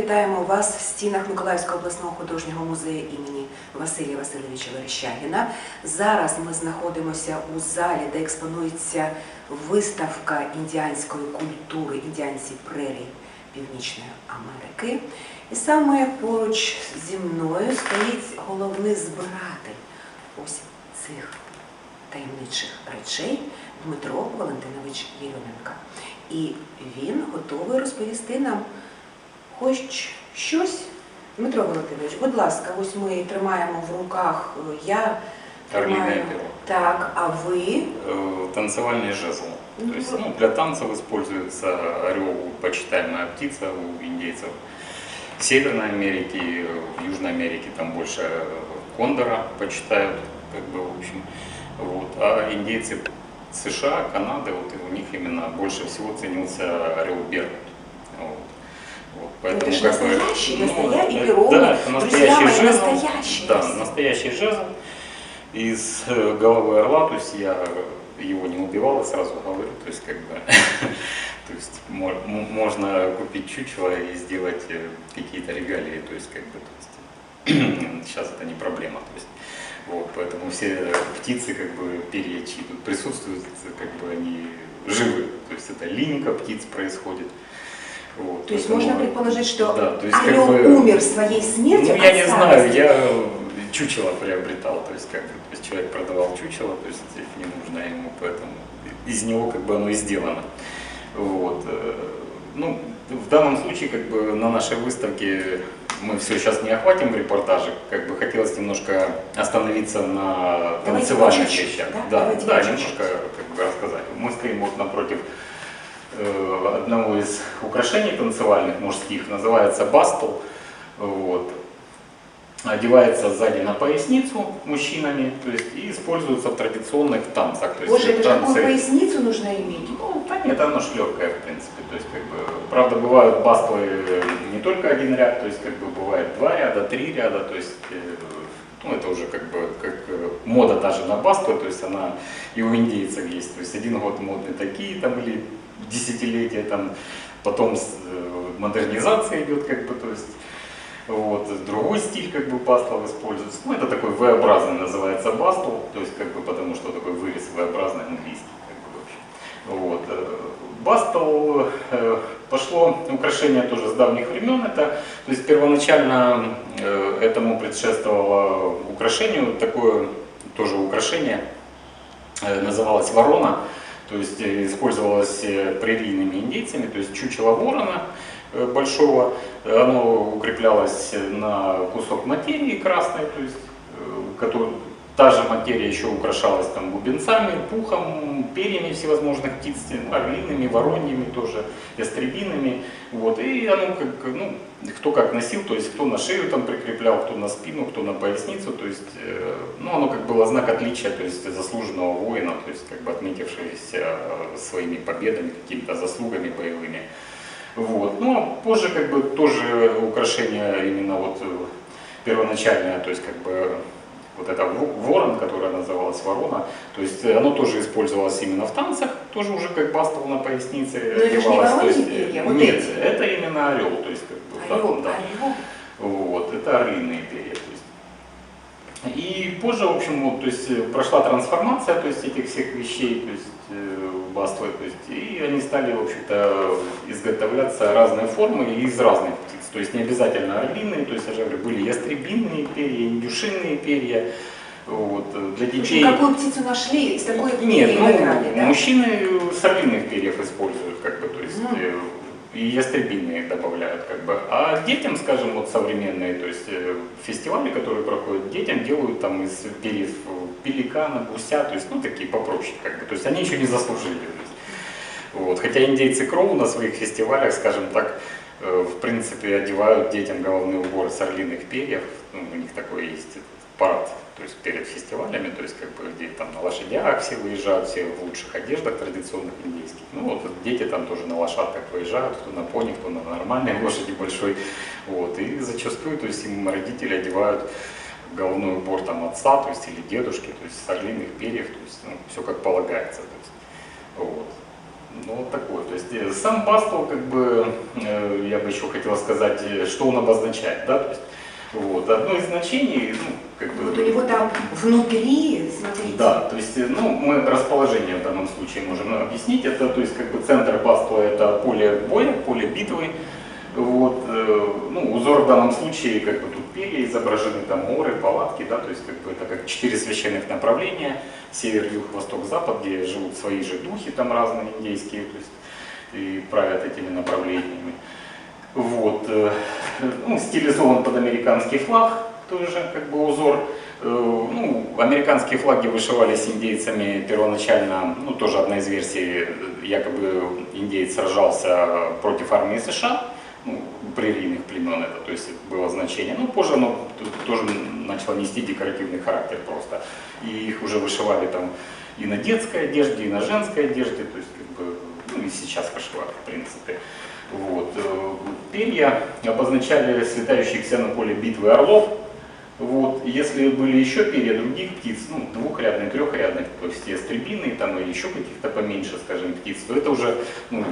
Вітаємо вас в стінах Миколаївського обласного художнього музею імені Василія Васильовича Верещагіна. Зараз ми знаходимося у залі, де експонується виставка індіанської культури індіанці прерій Північної Америки. І саме поруч зі мною стоїть головний збиратель ось цих таємничих речей Дмитро Валентинович Єрьоменко. І він готовий розповісти нам хоч щось. Дмитро Валентинович, будь ласка, ось ми тримаємо в руках я Орлиное тримаю. перо. Так, а ви? Э, Танцевальный жезл. Ну, То есть вот. ну, для танцев используется орел, почитаемая птица у индейцев. В Северной Америке, в Южной Америке там больше э, кондора почитают, как бы, в общем. Вот. А индейцы США, Канады, вот и у них именно больше всего ценился орел Бер. Вот. Вот. это ж как бы, настоящий, ну, перо, Да, это друзья настоящий мои, жезл. настоящий. Да, настоящий жезл из э, головы орла, то есть я его не убивал, сразу говорю, то есть как бы, то есть можно купить чучело и сделать э, какие-то регалии, то есть как бы, то есть, сейчас это не проблема, то есть, вот, поэтому все птицы, как бы, перья, чьи тут присутствуют, как бы они живы, то есть это линька птиц происходит. Вот, То есть можно предположить, что да, то есть, как орел бы- умер своей смертью ну, я не знаю, я чучело приобретал, то есть как бы, то есть человек продавал чучело, то есть не нужно ему, поэтому из него как бы оно и сделано. Вот. э, Ну, в данном случае, как бы на нашей выставке мы все сейчас не охватим в репортаже, как бы хотелось немножко остановиться на танцевальных вещах. да? Да, да, немножко как бы рассказать. Мы стоим вот напротив из украшений танцевальных мужских, называется бастл. Вот. Одевается сзади на поясницу мужчинами, то есть и используется в традиционных танцах. То есть Боже, это танцы- какую поясницу нужно иметь? ну, да нет, оно ж легкое, в принципе. То есть, как бы, правда, бывают бастлы не только один ряд, то есть, как бы, бывает два ряда, три ряда, то есть, э, ну, это уже как бы, как э, мода даже на бастлы, то есть, она и у индейцев есть. То есть, один год модны такие, там, или десятилетия, там, потом э, модернизация идет, как бы, то есть, вот, другой стиль как бы бастлов используется. Ну, это такой V-образный называется бастл, то есть как бы потому что такой вырез V-образный английский. Как бы, вообще. Вот. э, Бастл э, пошло украшение тоже с давних времен. Это, то есть первоначально этому предшествовало украшению такое тоже украшение называлось ворона, то есть э, использовалось э, прерийными индейцами, то есть чучело ворона э, большого, оно укреплялось на кусок материи красной, то есть, который, та же материя еще украшалась там бубенцами, пухом, перьями всевозможных птиц, орлиными, вороньими тоже, ястребиными, вот, и оно как, ну, кто как носил, то есть кто на шею там прикреплял, кто на спину, кто на поясницу, то есть, э, ну, оно как было знак отличия, то есть заслуженного воина, то есть как бы отметившегося э, своими победами, какими-то заслугами боевыми. Вот. Ну, а позже как бы тоже украшение именно вот э, первоначальное, то есть как бы вот это во- ворон, которая называлась ворона, то есть э, оно тоже использовалось именно в танцах, тоже уже как бастл на пояснице Но это же не одевалось, то вороньи есть, э, перья, вот нет, эти. это именно орел, то есть как бы Орел, вот, да. орел. Вот, это орлиные перья. И позже, в общем, вот, то есть э, прошла трансформация, то есть этих всех вещей, то есть э, баслы, то есть, и они стали, в общем-то, изготовляться разные формы из разных птиц. То есть не обязательно орлиные, то есть я же говорю, были ястребиные перья, индюшиные перья. Вот, э, для В общем, детей. какую птицу нашли, из такой Нет, ну, выбрали, да? мужчины с орлиных перьев используют, как бы, то есть Мгм. И ястребиные добавляют, как бы. А детям, скажем, вот современные, то есть э, фестивали, которые проходят, детям делают там из перьев пеликана, гуся, то есть, ну, такие попроще, как бы, то есть они еще не заслужили. Вот. Хотя индейцы Кроу на своих фестивалях, скажем так, э, в принципе, одевают детям головные уборы с орлиных перьев, ну, у них такой есть парад, то есть перед фестивалями, то есть как бы где там на лошадях все выезжают, все в лучших одеждах традиционных индейских. Ну вот дети там тоже на лошадках выезжают, кто на пони, кто на нормальной лошади большой. Вот. И зачастую, то есть им родители одевают головной убор там отца, то есть или дедушки, то есть с орлиных перьев, то есть ну, все как полагается. То есть, вот. Ну, вот такой. То есть э, сам бастл, как бы, э, я бы еще хотел сказать, э, что он обозначает, да, то есть, вот, одно из значений, ну, как бы... Вот у него там внутри, смотрите, Да, то есть, э, ну, мы расположение в данном случае можем объяснить. Это, то есть, как бы центр бастла это поле боя, поле битвы. Вот, э, ну, узор в данном случае, как бы тут перья изображены, там горы, палатки, да, то есть, как бы это как четыре священных направления, север, юг, восток, запад, где живут свои же духи там разные индейские, то есть, и правят этими направлениями. Вот, э, ну, стилизован под американский флаг, тоже как бы узор. Э, Ну, американские флаги вышивались индейцами первоначально, ну, тоже одна из версий, э, якобы индейец сражался против армии США, ну, прерийных племен это, то есть было значение. Ну, позже оно тоже начало нести декоративный характер просто. И их уже вышивали там и на детской одежде, и на женской одежде, то есть как бы, ну и сейчас вышивают, в принципе. Вот. э, Перья обозначали слетающихся на поле битвы орлов. Вот. Если были еще перья других птиц, ну, двухрядных, трехрядных, то есть ястребиные там и еще каких-то поменьше, скажем, птиц, то это уже, ну,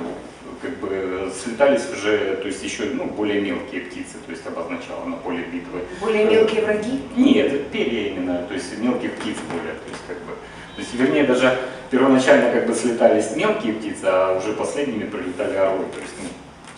как бы слетались уже, то есть еще, ну, более мелкие птицы, то есть обозначало на поле битвы. более мелкие враги. Нет, перья именно, то есть мелких птиц более, то есть как бы, то есть вернее даже первоначально как бы слетались мелкие птицы, а уже последними прилетали орлы, то есть ну,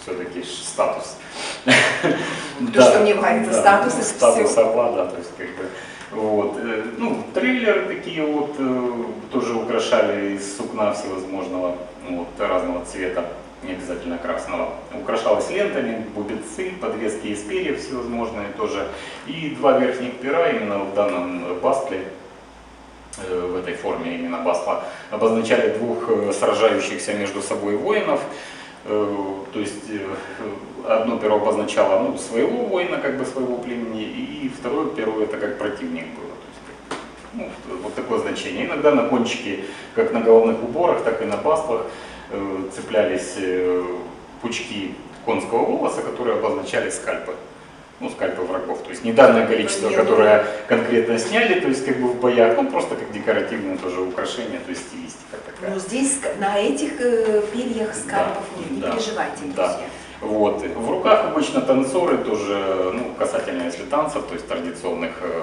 все-таки статус. Кто ж сомневается, статус это статус орла, да, то есть как бы вот, э, ну, трейлеры такие вот э, тоже украшали из сукна всевозможного, ну, вот, разного цвета, не обязательно красного. Украшалось лентами, бубенцы, подвески из перьев всевозможные тоже. И два верхних пера именно в данном бастле, э, в этой форме именно басла, обозначали двух сражающихся между собой воинов. Э, То есть э, одно перо обозначало ну, своего воина, как бы своего племени, и второе перо это как противник было. То есть, ну, вот такое значение. Иногда на кончике, как на головных уборах, так и на паствах, э, цеплялись пучки конского волоса, которые обозначали скальпы. Ну, скальпы врагов. То есть неданное количество, Понятно. которое конкретно сняли, то есть как бы в боях, ну просто как декоративное тоже украшение, то есть стилистика такая. Но здесь на этих э, перьях скальпов Да, нет, не да, переживайте, да. друзья. Вот. В руках обычно танцоры тоже, ну, касательно если танцев, то есть традиционных, э,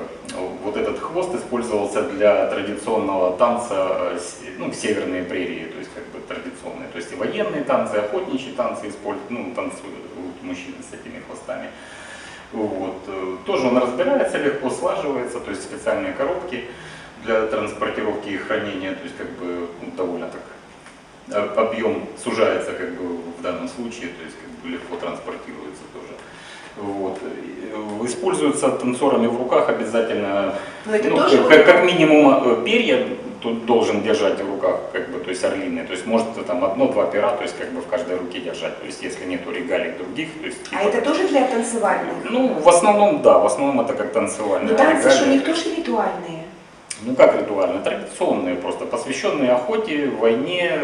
вот этот хвост использовался для традиционного танца, э, ну, северные прерии, то есть как бы традиционные, то есть и военные танцы, охотничьи танцы используют, ну, танцуют мужчины с этими хвостами. Вот. э, Тоже он разбирается, легко слаживается, то есть специальные коробки для транспортировки и хранения, то есть как бы ну, довольно так об- объем сужается как бы в данном случае, то есть как бы легко транспортируется тоже. Вот. Э, Используются танцорами в руках обязательно, ну, как, как минимум э, перья тут должен держать в руках, как бы, то есть орлиные, то есть может там одно-два пера, то есть как бы в каждой руке держать, то есть если нету регалий других, то есть А типа, это тоже для танцевальных? ну в основном да, в основном это как танцевальные Ну танцы же у них тоже ритуальные. Ну как ритуально? Традиционные просто, посвященные охоте, войне,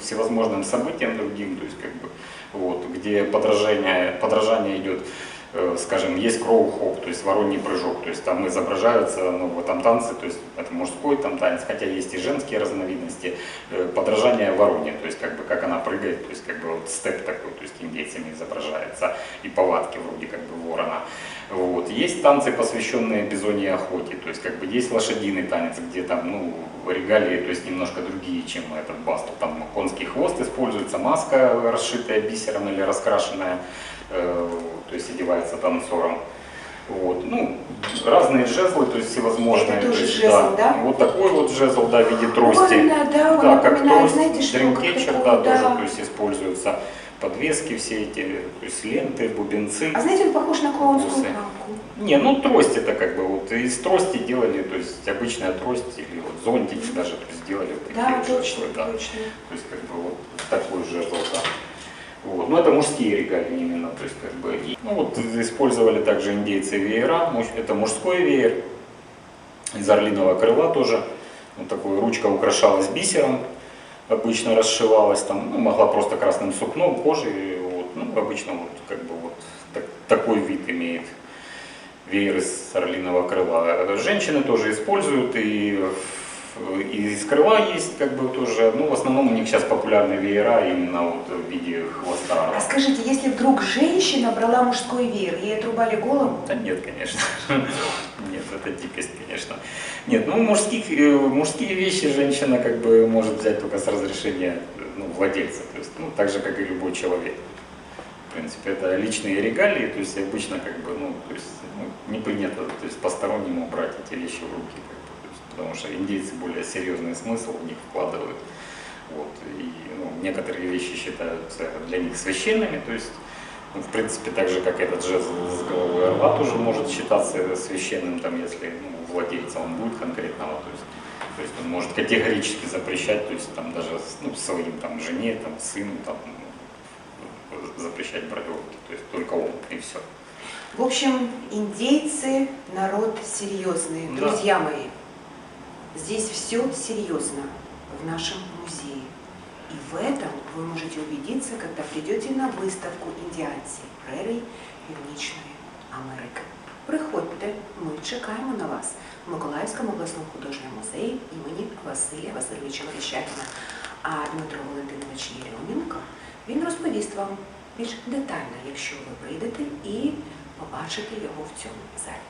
всевозможным событиям другим, то есть как бы вот, где подражание, подражание идет, скажем, есть кроу-хоп, то есть воронний прыжок, то есть там изображаются ну, в этом танце, то есть это мужской там танец, хотя есть и женские разновидности, э, подражание вороне, то есть как бы как она прыгает, то есть как бы вот степ такой, то есть индейцами изображается, и повадки вроде как бы ворона. Вот. Есть танцы, посвященные бизоньей охоте, то есть как бы есть лошадиный танец, где там ну, регалии, то есть немножко другие, чем этот бастл. Там конский хвост используется, маска расшитая бисером или раскрашенная, э, то есть одевается танцором. Вот. Ну, разные жезлы, то есть всевозможные. Это то тоже есть, жезл, да? Вот такой вот жезл, да, в виде трости. Больно, да, он Да, как трость, знаете, что, как да, да. тоже, то есть используются подвески все эти, то есть ленты, бубенцы. А знаете, он похож на клоунскую палку. Не, ну трость это как бы вот из трости делали, то есть обычная трость или вот зонтик даже то есть делали вот такие Да, точно, да. точно. То есть как бы вот такой жезл, да. Вот. Ну это мужские регалии именно, то есть как бы. и- ну вот использовали также индейцы веера, это мужской веер из орлиного крыла тоже. Вот такой ручка украшалась бисером, обычно расшивалась там, ну, могла просто красным сукном, кожей, вот, ну, обычно вот как бы вот так- такой вид имеет веер из орлиного крыла. Женщины тоже используют и в и из крыла есть как бы тоже, ну в основном у них сейчас популярны веера именно вот в виде хвоста. А скажите, если вдруг женщина брала мужской веер, ей отрубали голову? Да нет, конечно. Нет, это дикость, конечно. Нет, ну мужских, э, мужские вещи женщина как бы может взять только с разрешения э, ну, владельца, то есть, ну, так же, как и любой человек. В принципе, это личные регалии, то есть обычно как бы, ну, то есть, ну, не принято, то есть постороннему брать эти вещи в руки, как потому что индейцы более серьезный смысл в них вкладывают. Вот, и ну, некоторые вещи считаются для них священными, то есть ну, в принципе, так же, как этот жезл с головой орла тоже может считаться священным, там, если ну, владельца он будет конкретного, то есть, то есть он может категорически запрещать, то есть там даже ну, своим там, жене, там, сыну там, запрещать брать руки, то есть только он и все. В общем, индейцы – народ серьезный. Да. Друзья мои, здесь все серьезно в нашем музее. И в этом вы можете убедиться, когда придете на выставку індіанці Прерій Північної Америки. Приходьте, ми чекаємо на вас в Миколаївському обласному художньому музеї імені Василія Васильовича Верещагіна. А Дмитро Валентинович Єрьомінко, він розповість вам більш детально, якщо ви прийдете і побачите його в цьому залі.